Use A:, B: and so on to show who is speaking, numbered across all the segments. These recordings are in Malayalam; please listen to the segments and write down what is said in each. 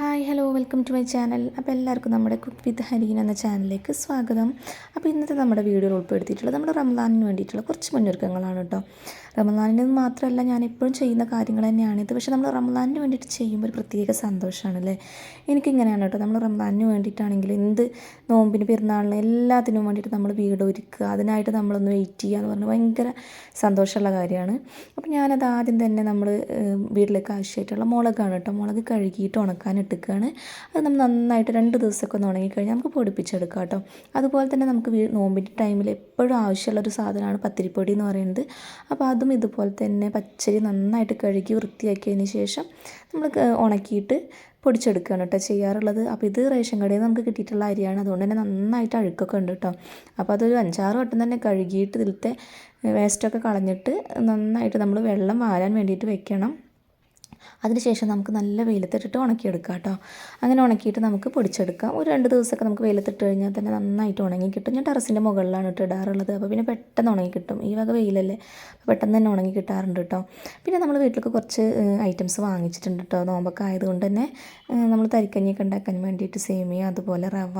A: Hi hello welcome to my channel. അപ്പോൾ എല്ലാവർക്കും നമ്മുടെ കുക്ക് വിത്ത് ഹരീൻ എന്ന ചാനലിലേക്ക് സ്വാഗതം. അപ്പോൾ ഇന്നത്തെ നമ്മുടെ വീഡിയോ ഉൾപ്പെടുത്തിയിട്ടുള്ളത് നമ്മുടെ റംലാനിന് വേണ്ടിയിട്ടുള്ള കുറച്ച് മുന്നൊരുക്കങ്ങളാണ് കേട്ടോ. റംലാനിന് മാത്രമല്ല ഞാൻ എപ്പോഴും ചെയ്യുന്ന കാര്യങ്ങൾ തന്നെയാണ് ഇത്. പക്ഷേ നമ്മൾ റംലാനിന് വേണ്ടിയിട്ട് ചെയ്യുമ്പോൾ ഒരു പ്രത്യേക സന്തോഷമാണ് അല്ലേ? എനിക്കിങ്ങനെയാണ് കേട്ടോ. നമ്മൾ റംലാനിന് വേണ്ടിയിട്ടാണെങ്കിൽ എന്ത് നോമ്പിന് പെരുന്നാളിന് എല്ലാത്തിനും വേണ്ടിയിട്ട് നമ്മൾ വീട് ഒരുക്കുക. അതിനായിട്ട് നമ്മളൊന്ന് വെയിറ്റ് ചെയ്യുക എന്ന് പറഞ്ഞാൽ ഭയങ്കര സന്തോഷമുള്ള കാര്യമാണ്. അപ്പോൾ ഞാനത് ആദ്യം തന്നെ നമ്മൾ വീട്ടിലേക്ക് ആവശ്യമായിട്ടുള്ള മുളകാണ് കേട്ടോ. മുളക് കഴുകിയിട്ട് ഉണക്കാൻ ഇട്ടിക്കുകയാണ് അത് നമ്മൾ നന്നായിട്ട് രണ്ട് ദിവസമൊക്കെ ഒന്ന് ഉണങ്ങിക്കഴിഞ്ഞാൽ നമുക്ക് പൊടിപ്പിച്ചെടുക്കാം കേട്ടോ. അതുപോലെ തന്നെ നമുക്ക് നോമ്പിന്റെ ടൈമിൽ എപ്പോഴും ആവശ്യമുള്ള ഒരു സാധനമാണ് പത്തിരിപ്പൊടി എന്ന് പറയുന്നത്. അപ്പോൾ അതും ഇതുപോലെ തന്നെ പച്ചരി നന്നായിട്ട് കഴുകി വൃത്തിയാക്കിയതിന് ശേഷം നമ്മൾ ഉണക്കിയിട്ട് പൊടിച്ചെടുക്കുകയാണ് കേട്ടോ ചെയ്യാറുള്ളത്. അപ്പോൾ ഇത് റേഷൻ കടയിൽ നമുക്ക് കിട്ടിയിട്ടുള്ള അരിയാണ്. അതുകൊണ്ട് തന്നെ നന്നായിട്ട് അഴുക്കൊക്കെ ഉണ്ട് കേട്ടോ. അപ്പോൾ അതൊരു അഞ്ചാറ് വട്ടം തന്നെ കഴുകിയിട്ട് ഇതിലത്തെ വേസ്റ്റൊക്കെ കളഞ്ഞിട്ട് നന്നായിട്ട് നമ്മൾ വെള്ളം വാരാൻ വേണ്ടിയിട്ട് വെക്കണം. അതിനുശേഷം നമുക്ക് നല്ല വെയിലത്തിട്ടിട്ട് ഉണക്കിയെടുക്കാം കേട്ടോ. അങ്ങനെ ഉണക്കിയിട്ട് നമുക്ക് പൊടിച്ചെടുക്കാം. ഒരു രണ്ട് ദിവസമൊക്കെ നമുക്ക് വെയിലത്തിട്ട് കഴിഞ്ഞാൽ തന്നെ നന്നായിട്ട് ഉണങ്ങി കിട്ടും. ഞാൻ ടെറസിന്റെ മുകളിലാണ് ഇട്ട് ഇടാറുള്ളത്. അപ്പോൾ പിന്നെ പെട്ടെന്ന് ഉണങ്ങി കിട്ടും. ഈ വക വെയിലല്ലേ. പെട്ടെന്ന് തന്നെ ഉണങ്ങി കിട്ടാറുണ്ട് കേട്ടോ. പിന്നെ നമ്മൾ വീട്ടിലേക്ക് കുറച്ച് ഐറ്റംസ് വാങ്ങിച്ചിട്ടുണ്ട് കേട്ടോ. നോമ്പൊക്കെ ആയതുകൊണ്ട് തന്നെ നമ്മൾ തരിക്കഞ്ഞിയൊക്കെ ഉണ്ടാക്കാൻ വേണ്ടിയിട്ട് സേമിയ അതുപോലെ റവ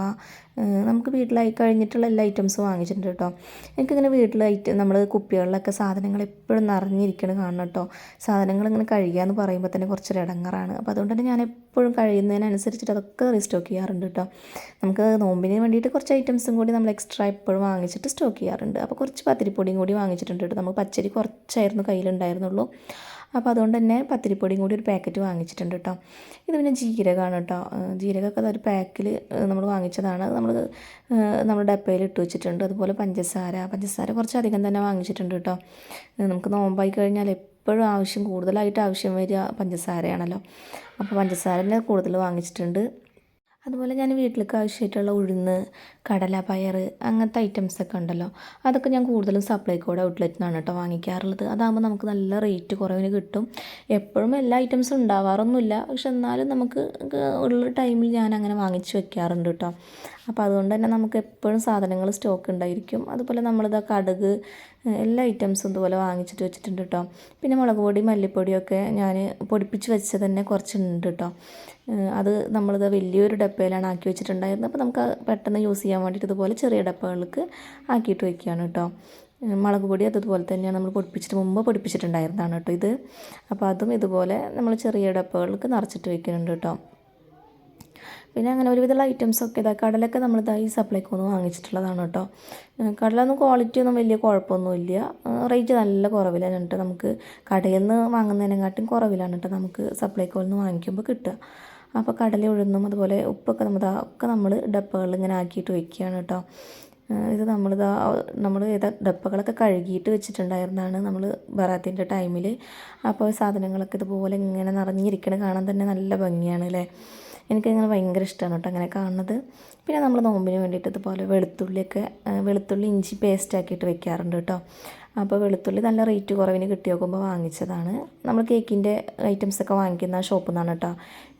A: നമുക്ക് വീട്ടിലായി കഴിഞ്ഞിട്ടുള്ള എല്ലാ ഐറ്റംസ് വാങ്ങിച്ചിട്ടുണ്ട് കേട്ടോ. എനിക്കിങ്ങനെ ഐറ്റം നമ്മൾ കുപ്പികളിലൊക്കെ സാധനങ്ങൾ എപ്പോഴും നിറഞ്ഞിരിക്കണം കാണണം കേട്ടോ. സാധനങ്ങൾ ഇങ്ങനെ കഴിയുക എന്ന് പറയുമ്പോൾ തന്നെ കുറച്ചൊരു ഇടങ്ങറാണ് അപ്പോൾ അതുകൊണ്ട് തന്നെ ഞാൻ എപ്പോഴും കഴിയുന്നതിനനുസരിച്ചിട്ട് അതൊക്കെ റീസ്റ്റോക്ക് ചെയ്യാറുണ്ട് കേട്ടോ. നമുക്ക് നോമ്പിന് വേണ്ടിയിട്ട് കുറച്ച് ഐറ്റംസും കൂടി നമ്മൾ എക്സ്ട്രാ എപ്പോഴും വാങ്ങിച്ചിട്ട് സ്റ്റോക്ക് ചെയ്യാറുണ്ട്. അപ്പോൾ കുറച്ച് പത്തിരിപ്പൊടിയും കൂടി വാങ്ങിച്ചിട്ടുണ്ട് കേട്ടോ. നമുക്ക് പച്ചരി കുറച്ചായിരുന്നു കയ്യിലുണ്ടായിരുന്നുള്ളൂ. അപ്പോൾ അതുകൊണ്ട് തന്നെ പത്തിരിപ്പൊടിയും കൂടി ഒരു പാക്കറ്റ് വാങ്ങിച്ചിട്ടുണ്ട് കേട്ടോ. ഇത് പിന്നെ ജീരകമാണ് കേട്ടോ. ജീരകമൊക്കെ അതൊരു പാക്കിൽ നമ്മൾ വാങ്ങിച്ചതാണ്. നമ്മൾ നമ്മൾ ഡപ്പയിൽ ഇട്ട് വെച്ചിട്ടുണ്ട്. അതുപോലെ പഞ്ചസാര. പഞ്ചസാര കുറച്ചധികം തന്നെ വാങ്ങിച്ചിട്ടുണ്ട് കേട്ടോ. നമുക്ക് നോമ്പായി കഴിഞ്ഞാൽ എപ്പോഴും ആവശ്യം കൂടുതലായിട്ട് ആവശ്യം വരിക പഞ്ചസാരയാണല്ലോ. അപ്പോൾ പഞ്ചസാര തന്നെ കൂടുതൽ വാങ്ങിച്ചിട്ടുണ്ട്. അതുപോലെ ഞാൻ വീട്ടിലേക്ക് ആവശ്യമായിട്ടുള്ള ഉഴുന്ന് കടല പയർ അങ്ങനത്തെ ഐറ്റംസൊക്കെ ഉണ്ടല്ലോ. അതൊക്കെ ഞാൻ കൂടുതലും സപ്ലൈക്കോടെ ഔട്ട്ലെറ്റിൽ നിന്നാണ് കേട്ടോ വാങ്ങിക്കാറുള്ളത്. അതാകുമ്പോൾ നമുക്ക് നല്ല റേറ്റ് കുറവിന് കിട്ടും. എപ്പോഴും എല്ലാ ഐറ്റംസും ഉണ്ടാവാറൊന്നുമില്ല. പക്ഷെ എന്നാലും നമുക്ക് ഉള്ള ടൈമിൽ ഞാൻ അങ്ങനെ വാങ്ങിച്ച് വെക്കാറുണ്ട് കേട്ടോ. അപ്പോൾ അതുകൊണ്ട് തന്നെ നമുക്ക് എപ്പോഴും സാധനങ്ങൾ സ്റ്റോക്ക് ഉണ്ടായിരിക്കും. അതുപോലെ നമ്മളിതാ കടുക് എല്ലാ ഐറ്റംസും ഇതുപോലെ വാങ്ങിച്ചിട്ട് വെച്ചിട്ടുണ്ട് കേട്ടോ പിന്നെ മുളക് പൊടി മല്ലിപ്പൊടിയൊക്കെ ഞാൻ പൊടിപ്പിച്ച് വെച്ചത് തന്നെ കുറച്ചുണ്ട് കേട്ടോ അത് നമ്മളിത് വലിയൊരു ഡപ്പയിലാണ് ആക്കി വെച്ചിട്ടുണ്ടായിരുന്നത്. അപ്പോൾ നമുക്ക് പെട്ടെന്ന് യൂസ് ചെയ്യാൻ വേണ്ടിയിട്ട് ഇതുപോലെ ചെറിയ ഡപ്പകൾക്ക് ആക്കിയിട്ട് വയ്ക്കുകയാണ് കേട്ടോ മുളക് പൊടി അതുപോലെ തന്നെയാണ് നമ്മൾ പൊടിപ്പിച്ചിട്ട് മുമ്പ് പൊടിപ്പിച്ചിട്ടുണ്ടായിരുന്നതാണ് കേട്ടോ ഇത്. അപ്പോൾ അതും ഇതുപോലെ നമ്മൾ ചെറിയ ഡപ്പകൾക്ക് നിറച്ചിട്ട് വെക്കുന്നുണ്ട് കേട്ടോ പിന്നെ അങ്ങനെ ഒരുവിധമുള്ള ഐറ്റംസൊക്കെ ഇതാ കടലൊക്കെ നമ്മൾ ഇതാ ഈ സപ്ലൈക്കോന്ന് വാങ്ങിച്ചിട്ടുള്ളതാണ് കേട്ടോ. കടലൊന്നും ക്വാളിറ്റി ഒന്നും വലിയ കുഴപ്പമൊന്നുമില്ല. റേറ്റ് നല്ല കുറവിലാണ് കേട്ടോ നമുക്ക്. കടയിൽ നിന്ന് വാങ്ങുന്നതിനെക്കാട്ടും കുറവിലാണ് കേട്ടോ നമുക്ക് സപ്ലൈക്കോയിൽ നിന്ന് വാങ്ങിക്കുമ്പോൾ കിട്ടുക. അപ്പോൾ കടല ഉഴുന്നും അതുപോലെ ഉപ്പൊക്കെ നമ്മൾ ഒക്കെ നമ്മൾ ഡപ്പകളിൽ ഇങ്ങനെ ആക്കിയിട്ട് വെക്കുകയാണ് കേട്ടോ. ഇത് നമ്മളിതാ നമ്മൾ ഏതാ ഡപ്പകളൊക്കെ കഴുകിയിട്ട് വെച്ചിട്ടുണ്ടായിരുന്നതാണ് നമ്മൾ ബറാത്തിന്റെ ടൈമിൽ അപ്പോൾ സാധനങ്ങളൊക്കെ ഇതുപോലെ ഇങ്ങനെ നിറഞ്ഞിരിക്കണ കാണാൻ തന്നെ നല്ല ഭംഗിയാണ് അല്ലേ? എനിക്കങ്ങനെ ഭയങ്കര ഇഷ്ടമാണ് കേട്ടോ അങ്ങനെ കാണുന്നത്. പിന്നെ നമ്മൾ നോമ്പിന് വേണ്ടിയിട്ട് ഇതുപോലെ വെളുത്തുള്ളിയൊക്കെ വെളുത്തുള്ളി ഇഞ്ചി പേസ്റ്റ് ആക്കിയിട്ട് വെക്കാറുണ്ട് കേട്ടോ. അപ്പോൾ വെളുത്തുള്ളി നല്ല റേറ്റ് കുറവിന് കിട്ടി നോക്കുമ്പോൾ വാങ്ങിച്ചതാണ്. നമ്മൾ കേക്കിന്റെ ഐറ്റംസൊക്കെ വാങ്ങിക്കുന്ന ഷോപ്പിൽ നിന്നാണ് കേട്ടോ.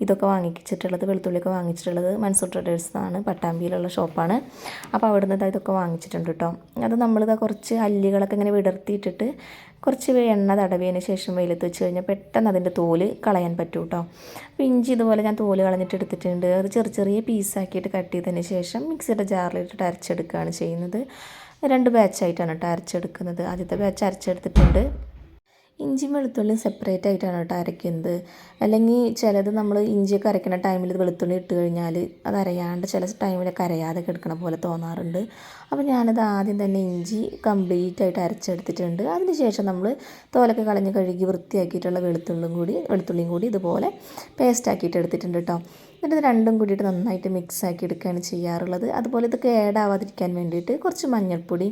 A: ഇതൊക്കെ വാങ്ങിച്ചിട്ടുള്ളത് വെളുത്തുള്ളിയൊക്കെ വാങ്ങിച്ചിട്ടുള്ളത് മൻസൂർ ട്രേഡേഴ്സ് എന്നാണ് പട്ടാമ്പിയിലുള്ള ഷോപ്പാണ്. അപ്പോൾ അവിടെ നിന്ന് ഇതൊക്കെ വാങ്ങിച്ചിട്ടുണ്ട് കേട്ടോ. അത് നമ്മളിതാ കുറച്ച് അല്ലികളൊക്കെ ഇങ്ങനെ വിടർത്തിയിട്ടിട്ട് കുറച്ച് എണ്ണ തടവിയതിന് ശേഷം വെയിലത്ത് വെച്ച് കഴിഞ്ഞാൽ പെട്ടെന്ന് അതിന്റെ തോൽ കളയാൻ പറ്റും കേട്ടോ. അപ്പോൾ ഇഞ്ചി ഇതുപോലെ ഞാൻ തോൽ കളഞ്ഞിട്ട് എടുത്തിട്ടുണ്ട്. അത് ചെറിയ ചെറിയ പീസാക്കിയിട്ട് കട്ട് ചെയ്തതിന് ശേഷം മിക്സിയുടെ ജാറിലിട്ടിട്ട് അരച്ചെടുക്കുകയാണ് ചെയ്യുന്നത്. രണ്ട് ബാച്ചായിട്ടാണ് കേട്ടോ അരച്ചെടുക്കുന്നത്. ആദ്യത്തെ ബാച്ച് അരച്ചെടുത്തിട്ടുണ്ട്. ഇഞ്ചിയും വെളുത്തുള്ളിയും സെപ്പറേറ്റ് ആയിട്ടാണ് കേട്ടോ അരയ്ക്കുന്നത്. അല്ലെങ്കിൽ ചിലത് നമ്മൾ ഇഞ്ചിയൊക്കെ അരയ്ക്കുന്ന ടൈമിൽ വെളുത്തുള്ളി ഇട്ട് കഴിഞ്ഞാൽ അത് അരയാണ്ട് ചില ടൈമിലൊക്കെ അരയാതെ കിടക്കണ പോലെ തോന്നാറുണ്ട്. അപ്പോൾ ഞാനത് ആദ്യം തന്നെ ഇഞ്ചി കംപ്ലീറ്റ് ആയിട്ട് അരച്ചെടുത്തിട്ടുണ്ട്. അതിനുശേഷം നമ്മൾ തോലൊക്കെ കളഞ്ഞ് കഴുകി വൃത്തിയാക്കിയിട്ടുള്ള വെളുത്തുള്ളിയും കൂടി വെളുത്തുള്ളിയും കൂടി ഇതുപോലെ പേസ്റ്റ് ആക്കിയിട്ട് എടുത്തിട്ടുണ്ട് കേട്ടോ. എന്നിട്ട് ഇത് രണ്ടും കൂടിയിട്ട് നന്നായിട്ട് മിക്സ് ആക്കി എടുക്കുകയാണ് ചെയ്യാറുള്ളത്. അതുപോലെ ഇത് കേടാവാതിരിക്കാൻ വേണ്ടിയിട്ട് കുറച്ച് മഞ്ഞൾപ്പൊടി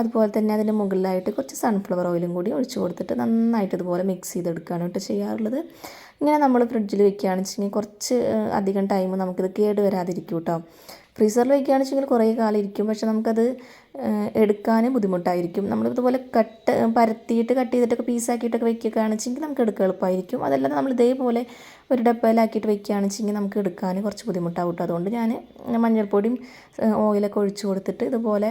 A: അതുപോലെ തന്നെ അതിന്റെ മുകളിലായിട്ട് കുറച്ച് സൺഫ്ലവർ ഓയിലും കൂടി ഒഴിച്ചു കൊടുത്തിട്ട് നന്നായിട്ട് ഇതുപോലെ മിക്സ് ചെയ്തെടുക്കുകയാണ് കേട്ടോ ചെയ്യാറുള്ളത്. ഇങ്ങനെ നമ്മൾ ഫ്രിഡ്ജിൽ വെക്കുകയാണെന്ന് വെച്ചിട്ടുണ്ടെങ്കിൽ കുറച്ച് അധികം ടൈം നമുക്കിത് കേട് വരാതിരിക്കും കേട്ടോ. ഫ്രീസറിൽ വയ്ക്കുകയാണെന്ന് വെച്ചെങ്കിൽ കുറേ കാലം ഇരിക്കും. പക്ഷെ നമുക്കത് എടുക്കാനും ബുദ്ധിമുട്ടായിരിക്കും. നമ്മൾ ഇതുപോലെ കട്ട് പരത്തിയിട്ട് കട്ട് ചെയ്തിട്ടൊക്കെ പീസാക്കിയിട്ടൊക്കെ വെക്കുകയാണെന്ന് വെച്ചെങ്കിൽ നമുക്ക് എടുക്കാൻ എളുപ്പമായിരിക്കും. അതല്ലാതെ നമ്മൾ ഇതേപോലെ ഒരു ഡപ്പയിലാക്കിയിട്ട് വെക്കുകയാണെന്ന് വെച്ചെങ്കിൽ നമുക്ക് എടുക്കാൻ കുറച്ച് ബുദ്ധിമുട്ടാവും അതുകൊണ്ട് ഞാൻ മഞ്ഞൾപ്പൊടിയും ഓയിലൊക്കെ ഒഴിച്ച് കൊടുത്തിട്ട് ഇതുപോലെ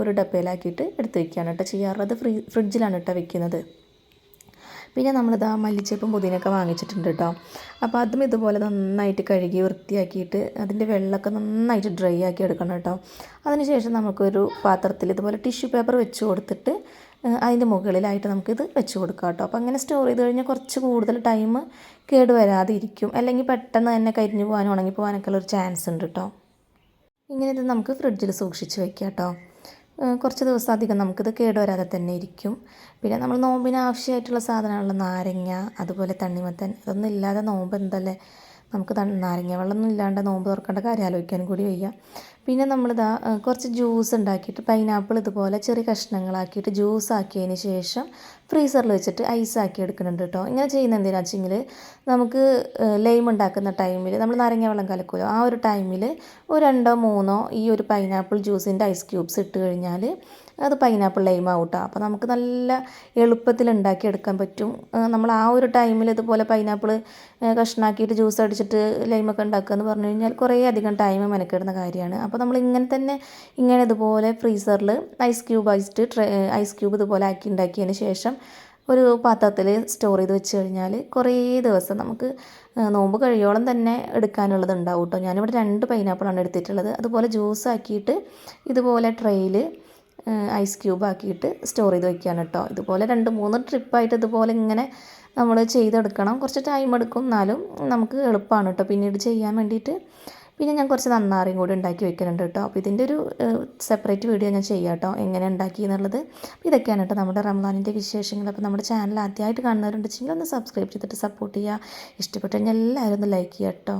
A: ഒരു ഡപ്പയിലാക്കിയിട്ട് എടുത്ത് വെക്കുകയാണ് കേട്ടോ ചെയ്യാറുള്ളത്. ഫ്രീ ഫ്രിഡ്ജിലാണ് കേട്ടോ വെക്കുന്നത്. പിന്നെ നമ്മളിതാ മല്ലിച്ചപ്പും പുതിനൊക്കെ വാങ്ങിച്ചിട്ടുണ്ട് കേട്ടോ. അപ്പോൾ അതും ഇതുപോലെ നന്നായിട്ട് കഴുകി വൃത്തിയാക്കിയിട്ട് അതിന്റെ വെള്ളമൊക്കെ നന്നായിട്ട് ഡ്രൈ ആക്കി എടുക്കണം കേട്ടോ. അതിനുശേഷം നമുക്കൊരു പാത്രത്തിൽ ഇതുപോലെ ടിഷ്യൂ പേപ്പർ വെച്ച് കൊടുത്തിട്ട് അതിന്റെ മുകളിലായിട്ട് നമുക്കിത് വെച്ച് കൊടുക്കാം കേട്ടോ. അപ്പോൾ അങ്ങനെ സ്റ്റോർ ചെയ്ത് കഴിഞ്ഞാൽ കുറച്ച് കൂടുതൽ ടൈം കേട് വരാതെ ഇരിക്കും അല്ലെങ്കിൽ പെട്ടെന്ന് തന്നെ കരിഞ്ഞു പോകാനും ഉണങ്ങി പോകാനൊക്കെ ഉള്ളൊരു ചാൻസ് ഉണ്ട് കേട്ടോ. ഇങ്ങനെ ഇത് നമുക്ക് ഫ്രിഡ്ജിൽ സൂക്ഷിച്ച് വെക്കാം കേട്ടോ. കുറച്ച് ദിവസം അധികം നമുക്കിത് കേടുവരാതെ തന്നെ ഇരിക്കും. പിന്നെ നമ്മൾ നോമ്പിന് ആവശ്യമായിട്ടുള്ള സാധനമുള്ള നാരങ്ങ അതുപോലെ തണ്ണിമത്തൻ ഇതൊന്നും ഇല്ലാതെ നോമ്പ് എന്തല്ലേ? നമുക്ക് നാരങ്ങ വെള്ളമൊന്നും ഇല്ലാണ്ട് നോമ്പ് തുറക്കേണ്ട കാര്യം ആലോചിക്കാനും കൂടി വയ്യ. പിന്നെ നമ്മളിതാ കുറച്ച് ജ്യൂസ് ഉണ്ടാക്കിയിട്ട് പൈനാപ്പിൾ ഇതുപോലെ ചെറിയ കഷ്ണങ്ങളാക്കിയിട്ട് ജ്യൂസ് ആക്കിയതിന് ശേഷം ഫ്രീസറിൽ വെച്ചിട്ട് ഐസ് ആക്കി എടുക്കുന്നുണ്ട് കേട്ടോ ഇങ്ങനെ ചെയ്യുന്ന എന്തിനാ വെച്ചെങ്കിൽ നമുക്ക് ലൈം ഉണ്ടാക്കുന്ന ടൈമിൽ നമ്മൾ നാരങ്ങ വെള്ളം കലക്കുമല്ലോ ആ ഒരു ടൈമിൽ ഒരു രണ്ടോ മൂന്നോ ഈ ഒരു പൈനാപ്പിൾ ജ്യൂസിന്റെ ഐസ് ക്യൂബ്സ് ഇട്ട് കഴിഞ്ഞാൽ അത് പൈനാപ്പിൾ ലൈം ആവട്ടോ. അപ്പോൾ നമുക്ക് നല്ല എളുപ്പത്തിൽ ഉണ്ടാക്കിയെടുക്കാൻ പറ്റും. നമ്മൾ ആ ഒരു ടൈമിൽ ഇതുപോലെ പൈനാപ്പിൾ കഷ്ണാക്കിയിട്ട് ജ്യൂസ് അടിച്ചിട്ട് ലൈമൊക്കെ ഉണ്ടാക്കുക എന്ന് പറഞ്ഞു കഴിഞ്ഞാൽ കുറേ അധികം ടൈം മെനക്കെടുന്ന കാര്യമാണ്. അപ്പോൾ നമ്മൾ ഇങ്ങനെ തന്നെ ഇങ്ങനെ ഇതുപോലെ ഫ്രീസറിൽ ഐസ് ക്യൂബ് ആയിട്ട് ട്രേ ഐസ് ക്യൂബ് ഇതുപോലെ ആക്കി ഉണ്ടാക്കിയതിന് ശേഷം ഒരു പാത്രത്തിൽ സ്റ്റോർ ചെയ്ത് വെച്ച് കഴിഞ്ഞാൽ കുറേ ദിവസം നമുക്ക് നോമ്പ് കഴിയോളം തന്നെ എടുക്കാനുള്ളത് ഉണ്ടാവും കേട്ടോ ഞാനിവിടെ രണ്ട് പൈനാപ്പിളാണ് എടുത്തിട്ടുള്ളത്. അതുപോലെ ജ്യൂസ് ആക്കിയിട്ട് ഇതുപോലെ ട്രെയിൽ ഐസ് ക്യൂബ് ആക്കിയിട്ട് സ്റ്റോർ ചെയ്ത് വെക്കുകയാണ് കേട്ടോ ഇതുപോലെ രണ്ട് മൂന്ന് ട്രിപ്പായിട്ട് ഇതുപോലെ ഇങ്ങനെ നമ്മൾ ചെയ്തെടുക്കണം. കുറച്ച് ടൈം എടുക്കും. എന്നാലും നമുക്ക് എളുപ്പമാണ് കേട്ടോ പിന്നീട് ചെയ്യാൻ വേണ്ടിയിട്ട് പിന്നെ ഞാൻ കുറച്ച് നന്നാറിയും കൂടി ഉണ്ടാക്കി വെക്കുന്നുണ്ട് കേട്ടോ അപ്പോൾ ഇതിന്റെ ഒരു സെപ്പറേറ്റ് വീഡിയോ ഞാൻ ചെയ്യാം കേട്ടോ എങ്ങനെ ഉണ്ടാക്കി എന്നുള്ളത്. അപ്പോൾ ഇതൊക്കെയാണ് കേട്ടോ നമ്മുടെ റംസാനിന്റെ വിശേഷങ്ങൾ. അപ്പോൾ നമ്മുടെ ചാനൽ ആദ്യമായിട്ട് കാണുന്നവരുണ്ടെങ്കിൽ ഒന്ന് സബ്സ്ക്രൈബ് ചെയ്തിട്ട് സപ്പോർട്ട് ചെയ്യുക. ഇഷ്ടപ്പെട്ടു കഴിഞ്ഞാൽ എല്ലാവരും ഒന്ന് ലൈക്ക് ചെയ്യുക കേട്ടോ